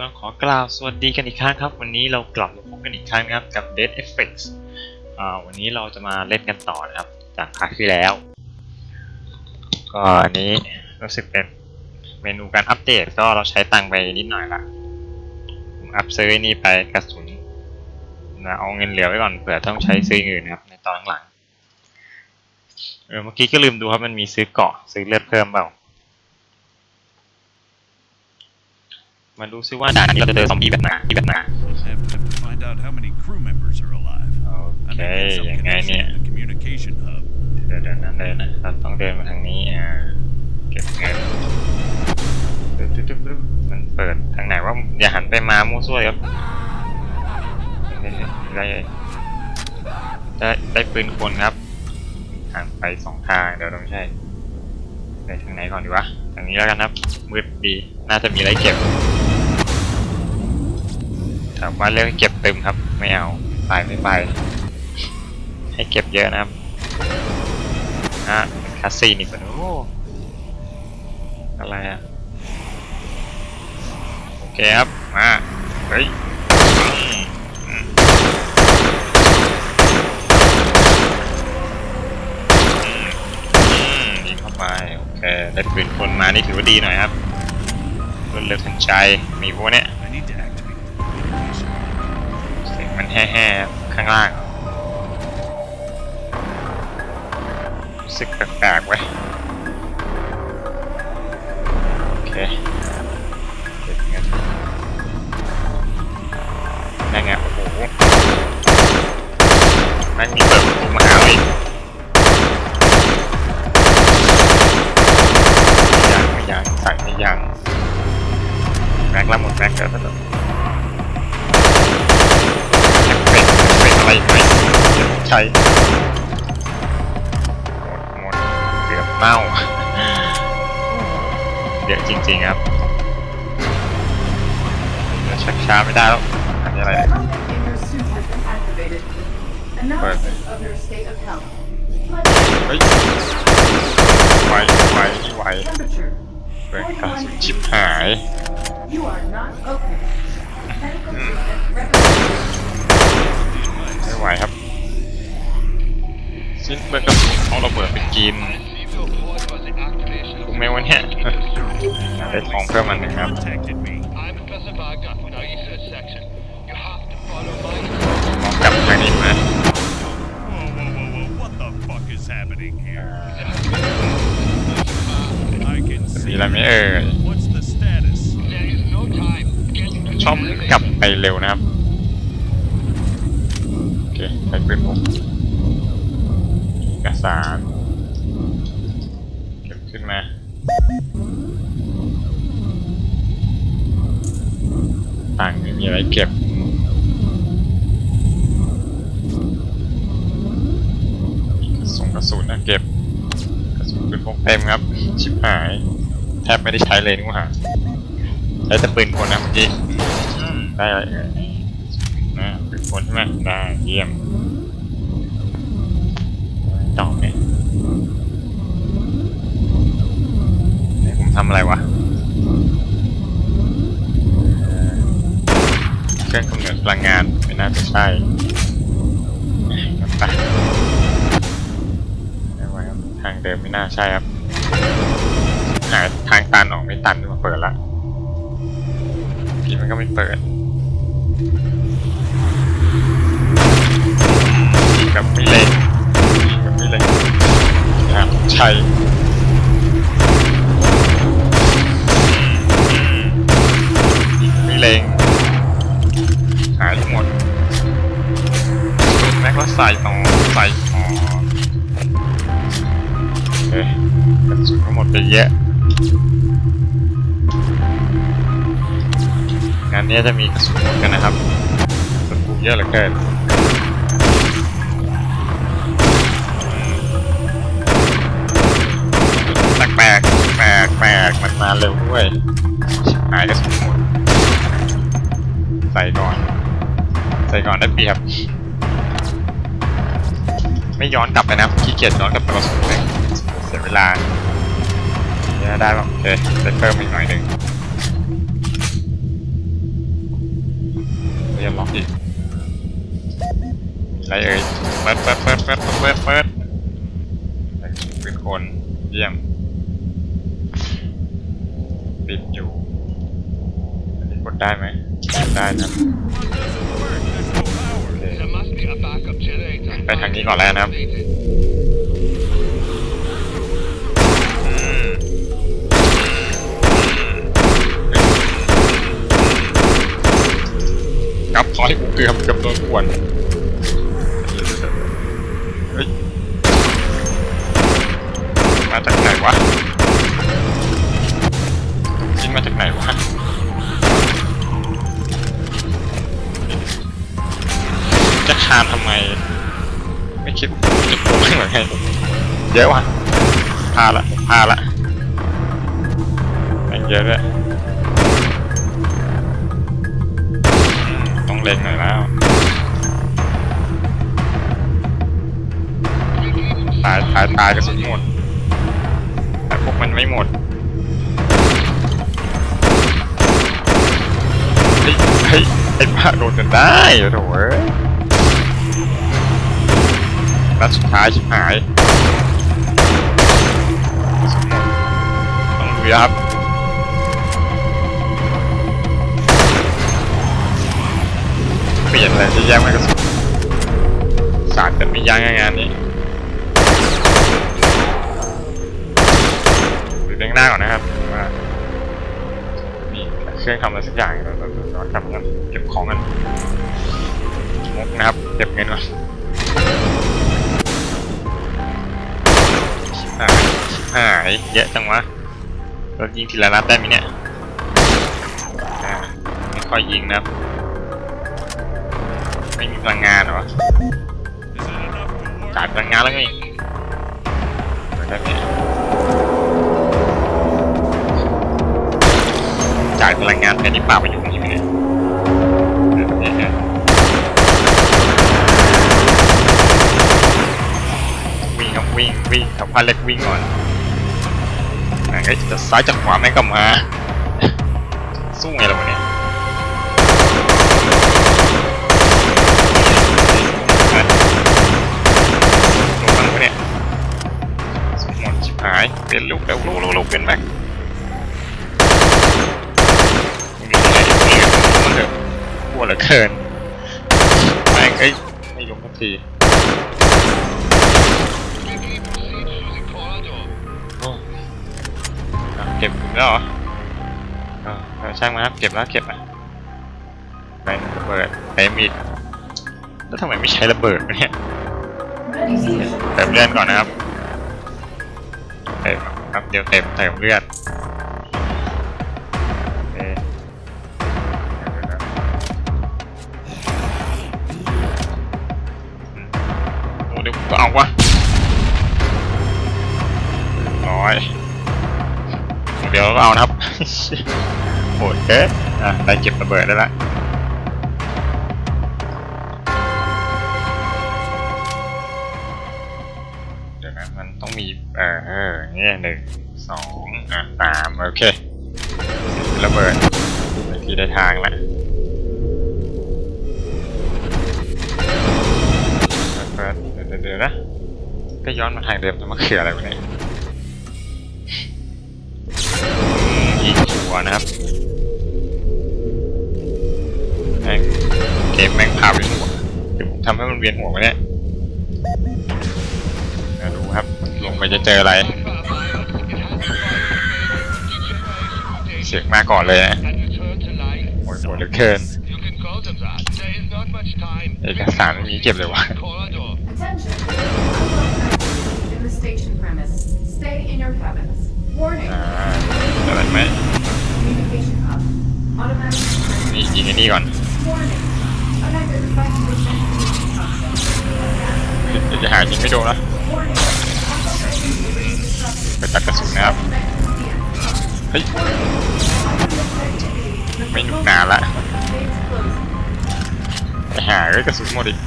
ก็ขอกล่าวสวัสดีกันอีกครั้งครับ วันนี้เรากลับมาพบกันอีกครั้งนะครับกับ Dead Effects อ่าวันนี้เราจะมาเล่นกันต่อนะครับ จากครั้งที่แล้ว ก็อันนี้รู้สึกเป็นเมนูการอัปเดตก็เราใช้ตังค์ไปนิดหน่อยละผมอัพซื้อนี่ไปกระสุนนะเอาเงินเหลือไว้ก่อนเผื่อต้องใช้ซื้ออื่นนะครับในตอนหลังเออเมื่อกี้ก็ลืมดูครับมันมีซื้อเกาะซื้อเลือดเพิ่มเปล่า มาดูซิว่าด่านนี้เราจะเจอซอมบี้แบบไหนแบบไหน Have to find out how many crew members are alive. โอ And เค they get some ยังไง connection เนี่ย to the communication hub. เดี๋ยวเดี๋ยวนั้นเลยนะเราต้องเดินมาทางนี้อ่าเก็บเงินตึ๊บตึ๊บตึ๊บตึ๊บมันเปิดทางไหนว่าอย่าหันไปมามั่วซั่วครับได้ได้ได้ปืนคนครับหันไปสองทางเดี๋ยวเราไม่ใช่ไปทางไหนก่อนดีวะทางนี้แล้วกันครับมืดดีน่าจะมีอะไรเก็บ ถามว่าเรื่องเก็บตึมครับ ไม่เอาไปไม่ไป ให้เก็บเยอะนะครับอะคาสซีนอีกแล้วโอ้อะไรอะโอเคครับ มา เฮ้ยอืมอืมอืมอืมยิงเข้าไป โอเค ได้ปืนคนมา นี่ถือว่าดีหน่อยครับรวดเร็วทันใจ มีพวกเนี้ย แห่ๆข้างล่างรู้สึกแปลกๆไว้ยโอเคเก็บเงินนั่นไงโอ้โหนั่นมีเปิดประตูมาหาอีกยังไม่ยังใส่ไม่ยังแม็กแล้วหมดแม็กแล้วแล้ว เป็นเป็น อะไรอีกไหมใช่หมดหมดเกือบเน่าเยอะจริงๆครับเดี๋ยวชักช้าไม่ได้แล้วอันนี้อะไร Your suit has been activated. Analysis of your state of health. Blood เฮ้ยไหวไหวไหว temperature. เปิดกระสุนชิบหาย ทีมถูไหมวะเนี่ยได้ทองเพิ่มมันนะครับมองกลับไางนี้มาสีอะไรไม่เอ่ยชอบกลับไปเร็วนะครับโอเคไปเป็นผมเอกสาร มาต่างมีอะไรเก็บสุนกระสุนนะเก็บกระสุนปืนพกเต็มครับ ชิบหาย แทบไม่ได้ใช้เลยนี่หว่าใช้แต่ปืนคนนะเมื่อกี้ได้อะไรเอ่ยนะปืนคนใช่ไหมได้เยี่ยมต่อไหมให้ผมทำอะไรวะเครื่องกำเนิดพลังงานไม่น่าจะใช่กลับไปไม่ไหวครับทางเดิมไม่น่าใช่ครับหาทางตันออกไม่ตันมาเปิดละเมื่อกี้มันก็ไม่เปิดกับไม่เล็งกับไม่เล็งนะครับใช่ ยิงกับไม่เล็งหายหมดแม็กก็ใส่ต่อใส่อ๋อโอเคกระสุนก็หมดไปเยอะงานนี้จะมีกระสุนหมดกันนะครับกระสุนเยอะเหลือเกินแปลกแปลกแปลกมันมาเร็วด้วยหายกระสุนหมด ใส่ก่อน ใส่ก่อนได้เปรียบ ไม่ย้อนกลับไปนะขี้เกียจย้อนกลับไปกระสุนเลยเสียเวลาเนี่ยได้ป่ะโอเคได้เพิ่มอีกหน่อยหนึ่งล็อกอีกอะไรเอ่ยเปิดเปิดเปิดเปิดเปิดเปิดเป็นคนเยี่ยมปิดอยู่อันนี้กดได้ไหมกด ได้นะ There must be a backup generator. ไปทางนี้ก่อนแล้วนะครับอืมกับถอยกูเกือบเกือบโดนขวนเฮ้ยมาจากไหนวะยิงมาจากไหนวะ จะคานทำไม ไม่คิดจะโกงไม่เหมือนไงเยอะวะพาละพาละม่งเยอะด้วยต้องเล็งหน่อยแล้วตายตายตายกระสุนหมดแต่พวกมันไม่หมดเฮ้ยเฮ้ยไอ้บ้าโดนจนได้โถเอ้ย นัดสุดท้ายชิบหายกระสุนหมดต้องดูครับเปลี่ยนอะไรจะแย่งมันกระสุนสาดกันไม่ยั้งงานนี้ดูเด้งหน้าก่อนนะครับว่ามีเครื่องทำอะไรสักอย่างเราเราเราทำกันเก็บของกันมุกนะครับ เก็บเงินก่อน หายหายเยอะจังวะเรายิงทีละนัดได้ไหมเนี่ยไม่ค่อยยิงนะครับไม่มีพลังงานหรอจ่ายพลังงานแล้วไงได้ไหมจ่ายพลังงานแค่นี้ป่าไประโยชน์ใช่ วิ่งวิ่งขับพาเล็กวิ่งก่อนไหนก็จะซ้ายจากขวาแม่งก็มา สู้ไงล่ะวะเนี่ยเฮ้ยลงมาแล้วเนี่ยสมองชิบหายเป็นลูกเร็วลูกลูกเป็นแม็กมีอะไรมีอะไรมันเถอะปวดเหลือเกินแม่งเอ้ยไม่ลงสักที แล้วเหรอเออช่างมาครับเก็บแล้วเก็บอะไประเบิดเต็มอีกแล้วทำไมไม่ใช้ระเบิดเนี่ยเติมเลือดก่อนนะครับเติมครับเดี๋ยวเต็มเติมเลือดโอเคอืมโอ้เดี๋ยวก็เอาวะ เดี๋ยวก็เอานะครับโหเกินอะได้เก็บระเบิดได้ละเดี๋ยวนะมันต้องมีเออเนี่ยหนึ่งสองอะสามโอเคระเบิดในที่ได้ทางละเดเดี๋ยวเดี๋ยวเดี๋ยวนะก็ย้อนมาทางเดิมจะมาเขื่ออะไรวะเนี่ย หัวนะครับแม่งเกมแม่งพาไปหัวเดี๋ยวผมทำให้มันเวียนหัวไปเนี่ยเดี๋ยวดูครับลงไปจะเจออะไร เสียงมาก่อนเลยนะ And return to life. โอ้ยโหดเหลือเกิน You can call them that. There is not much time. เอกสารไม่มีเก็บเลยวะ Corridor. Attention. Unlock in the station premise. Stay in your cabins. Warning. อ่าอะไรไหม ยิงไอ้นี่ก่อนเดี๋ยวจะหายิงไม่โดนนะไปตัดกระสุนนะครับ เฮ้ย ไม่หนุกหนาละไปหาเอ้ยกระสุนหมดอีก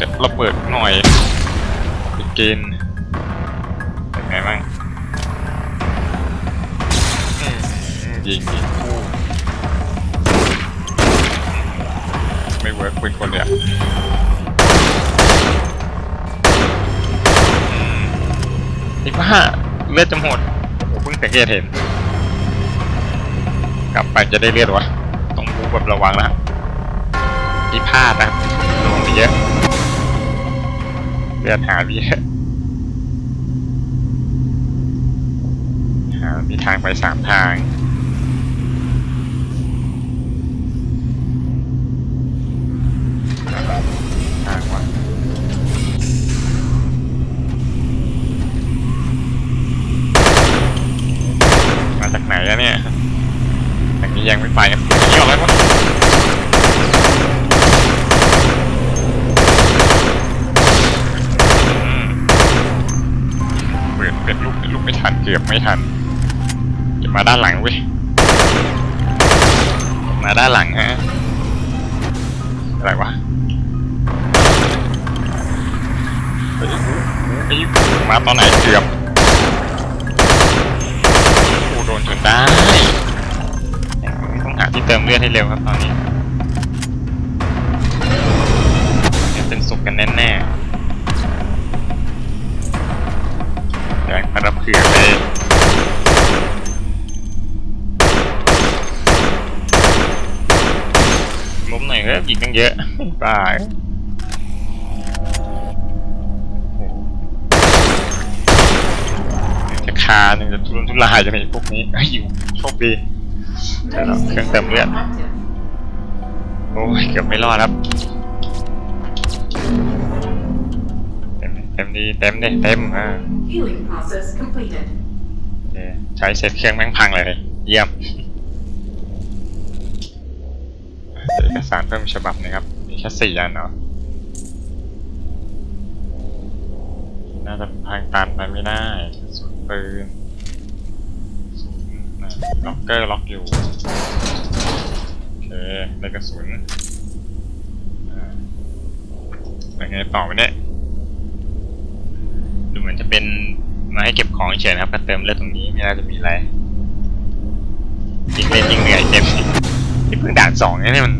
จะระเบิดหน่อยไปกินเยิงไม่เวิร์กปืนคนเลยอะอืมไอ้บ้าเลือดจะหมดโอ้เพิ่งสังเกตเห็น กลับไปจะได้เลือดวะต้องรู้แบบระวังนะที่พลาดนะครับระวังไปเยอะเลือดหาไปเยอะหามีทางไปสามทาง ยังไม่ไปครับนี่ออกแล้วะอืมเปิดเป็นลูกเป็นลูกไม่ทันเกือบไม่ทันจะมาด้านหลังเว้ยมาด้านหลังฮะอะไรวะเฮ้ยเฮ้ยมาตอนไหนเกือบโอ้โดนจนได้ ที่เติมเลือดให้เร็วครับตอนนี้เนี่ยเป็นสุกกันแน่ๆแดงกระเพื่อเลยล้มหน่อยเฮ้ยยิงตั้งเยอะบ้าจะคาหนึ่งจะทุรนทุรายจะเป็นพวกนี้อยู่โชคดี เดี๋ยวเราเครื่องเติมเลือด Active. โอ้ยเกือบไม่รอดครับ เต็มเต็มดีเต็มดิเต็มอ่า Healing process completed. โอเคใช้เสร็จเครื่องแม่งพังเลย เยี่ยมเอกสารเพิ่มฉบับหนะครับ มีแค่สี่อันเนาะน่าจะทางตันไปไม่ได้สุนปืนศูนย์นะ ล็อกเกอร์ล็อกอยู่ โอเคได้กระสุนอ่าแล้วไงต่อไปเนี่ย ดูเหมือนจะเป็นมาให้เก็บของเฉยนะครับก็เติมเลือดตรงนี้ไม่น่าจะมีอะไรยิงเล่นยิงเหนื่อยเต็มที่เพิ่งด่านสองเนี่ยนี่มัน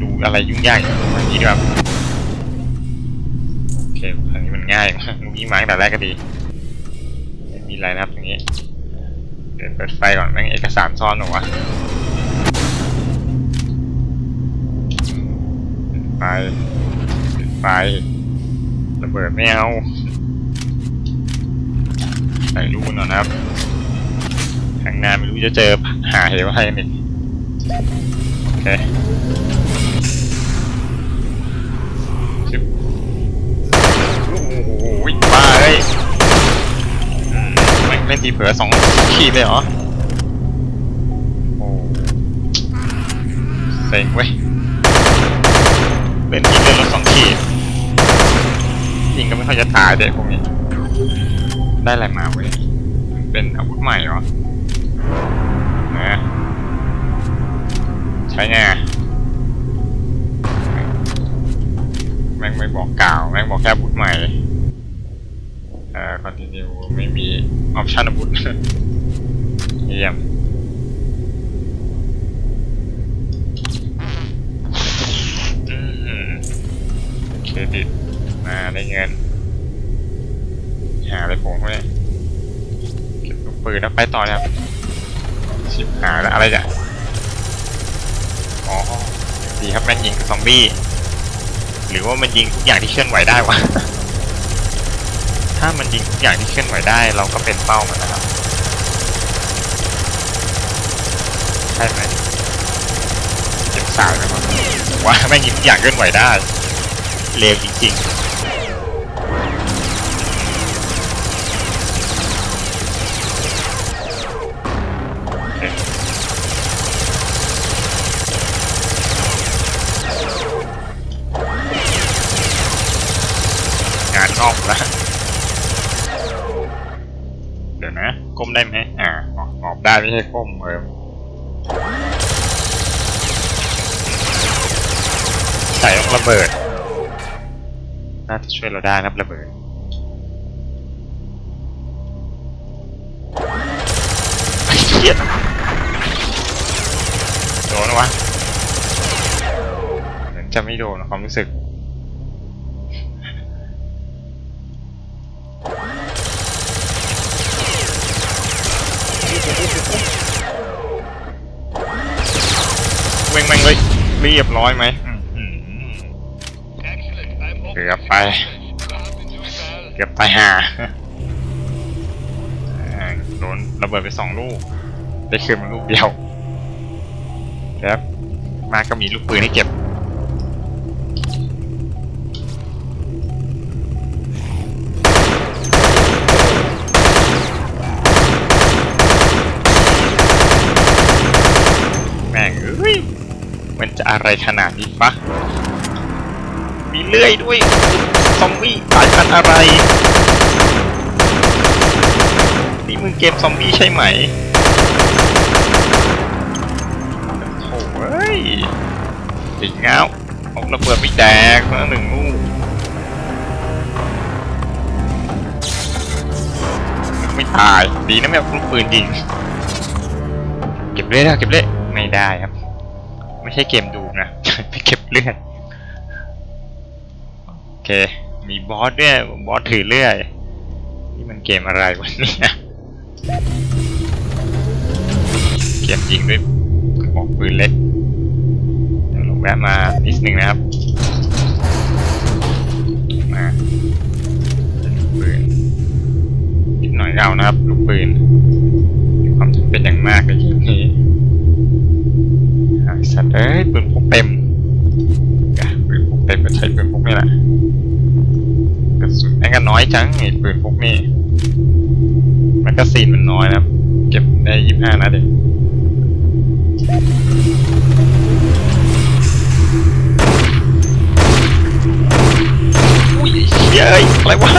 ดูอะไรยุ่งยากอย่างนี้ดีแบบโอเคทางนี้มันง่ายมากลูกนี้มาตั้งแต่แรกก็ดี ไม่มีอะไรนะครับตรงนี้ เดี๋ยวเปิดไฟก่อนแม่งเอกสารซ่อนหรอวะไฟปิดไฟระเบิดไม่เอาใส่ลูกหน่อยนะครับข้างหน้าไม่รู้จะเจอหาเหวอะไรนี่โอเค แม่งเล่นตีเผือสองสองขีดเลยเหรอ โอ้เซ็งเว้ยเป็นทีเลือดลดสองขีดยิงก็ไม่ค่อยจะตายเด็กพวกนี้ ได้อะไรมาเว้ยมันเป็นอาวุธใหม่เหรอนะใช้ไงแม่งไม่บอกกล่าว แม่งบอกแค่อาวุธใหม่ เอ่อ continue ไม่มีออปชันอาวุธเยี่ยมเครดิตมาได้เงิน หาอะไรผล่ไว้เนี่ยเก็บลูกปืนแล้วไปต่อนะครับชิบหายแล้วอะไรจ้ะอ๋อดีครับแม่งยิงซอมบี้ หรือว่ามันยิงทุกอย่างที่เคลื่อนไหวได้วะ ถ้ามันยิงทุกอย่างที่เคลื่อนไหวได้ เราก็เป็นเป้ามันนะครับ ใช่ไหมเจ็บสาวไหมวะว่าแม่งยิงทุกอย่างเคลื่อนไหวได้ เลวจริงๆ กออกได้ไม่ใช่ก้มเออใส่ต้องระเบิด น่าจะช่วยเราได้นะระเบิดไอ้เหี้ยโดนวะเหมือนจะไม่โดนนะความรู้สึก เว้งแม่ง เรียบร้อยไหมเกือบไป เกือบไปหาอ่าโดนระเบิดไปสองลูก ได้คืนมาลูกเดียวครับมาก็มีลูกปืนให้เก็บ ขนาดนี้ปะมีเลื่อยด้วยซอมบี้สายพันธุ์อะไร นี่มึงเกมซอมบี้ใช่ไหมโถ่เอ้ยติดเงาเอาระเบิดไปแดกมาหนึ่งลูกไม่ตาย ดีนะไม่เอาลูกปืนยิง เก็บเลือดอะเก็บเลือดไม่ได้ครับ ไม่ใช่เกมดูนะ ไปเก็บเลือด โอเค มีบอสด้วย บอสถือเลื่อย นี่มันเกมอะไรวะเนี่ยเกมยิงด้วยกระบอกปืนเล็กเดี๋ยวลงแวะมานิดนึงนะครับ มาลูกปืนนิดหน่อยเอานะครับ ลูกปืนมีความจำเป็นอย่างมากเกมนี้ไอ้ สัตว์เอ้ยปืนพกเต็มปืนพกเต็มก็ใช้ปืนพกนี่แหละกระสุนแม่งก็น้อยจังไอ้ปืนพกนี้แมกกาซีนมันน้อยนะครับ เก็บได้ยี่ห้านัดเองอุ้ยเชี่ยเอ้ยอะไรวะ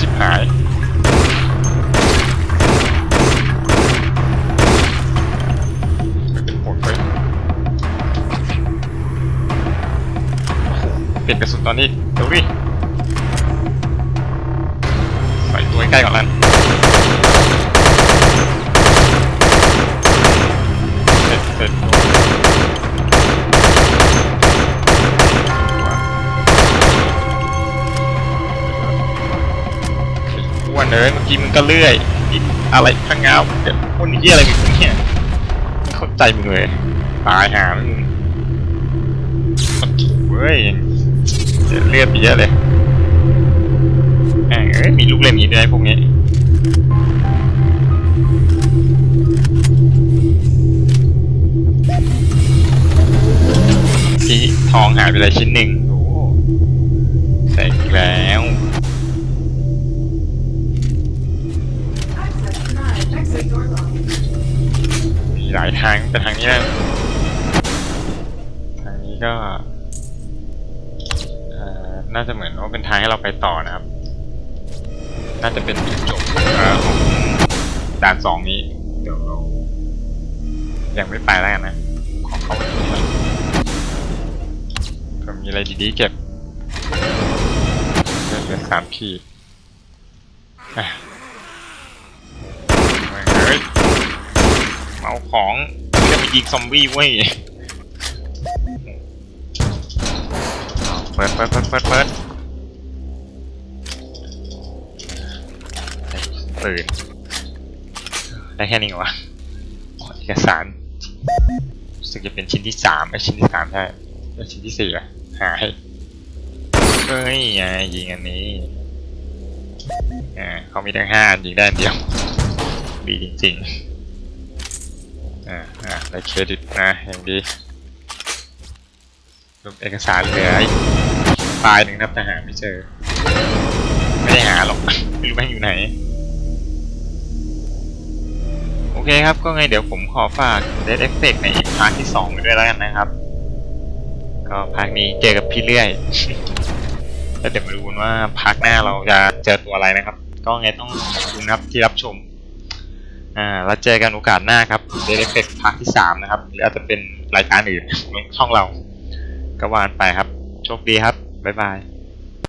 ชิบหาย เป็นผลไปเปลี่ยนกระสุนตอนนี้เดี๋ยวดิใส่ตัวใกล้ก่อนแล้ว วนเอ้ยเมื่อกี้มึงก็เลื่อยอะไรข้างเงาเดี๋ยวอ้วนเหี้อะไรมึงเนี่ยไม่เข้าใจมึงเลยตายหามึงโอ้โหเว้ยเดี๋ยวเลือดไปเยอะเลยแม่งเอ้ยมีลูกเล่นนี้ด้วยพวกนี้ที่ทองหายไปเลยชิ้นหนึ่ง แต่ทางนี้นะทางนี้ก็น่าจะเหมือนว่าเป็นทางให้เราไปต่อนะครับ น่าจะเป็นจุดจบของด่านสองนี้ เดี๋ยวเรายังไม่ไปแล้วกันนะ ขอเข้าไปดูก่อนผื่อมีอะไรดีๆเก็บเหลือสามขีดเฮ้ยเอาของ ยิงซอมบี้เว้ยเอาเปิดเปิดเปิดเปิดเปิดปืนได้แค่นี้เหรอวะขอเอกสารรู้สึกจะเป็นชิ้นที่สามไอ้ชิ้นที่สามใช่แล้วชิ้นที่สี่อะหายเฮ้ยไงยิงอันนี้อ่าเขามีทั้งห้าอันยิงได้อันเดียวดีจริงๆอ่าอ่า ได้เครดิตนะอย่างดีรูปเอกสารเหลืออีกไฟล์หนึ่งนะครับแต่หาไม่เจอ ไม่ได้หาหรอกไม่รู้แม่งอยู่ไหน โอเคครับก็ไงเดี๋ยวผมขอฝาก Dead Effect ในอีกพาร์ทที่2ไปด้วยแล้วกันนะครับ ก็พาร์ทนี้เจอกับพี่เลื่อยแล้วเดี๋ยวมาดูว่าพาร์ทหน้าเราจะเจอตัวอะไรนะครับ ก็ไงต้องขอบคุณครับที่รับชม อ่าแล้วเจอกันโอกาสหน้าครับเดลเฟกพาร์ทที่สามนะครับ หรืออาจจะเป็นรายการอื่นของช่องเรา ก็วานไปครับ โชคดีครับ บ๊ายบาย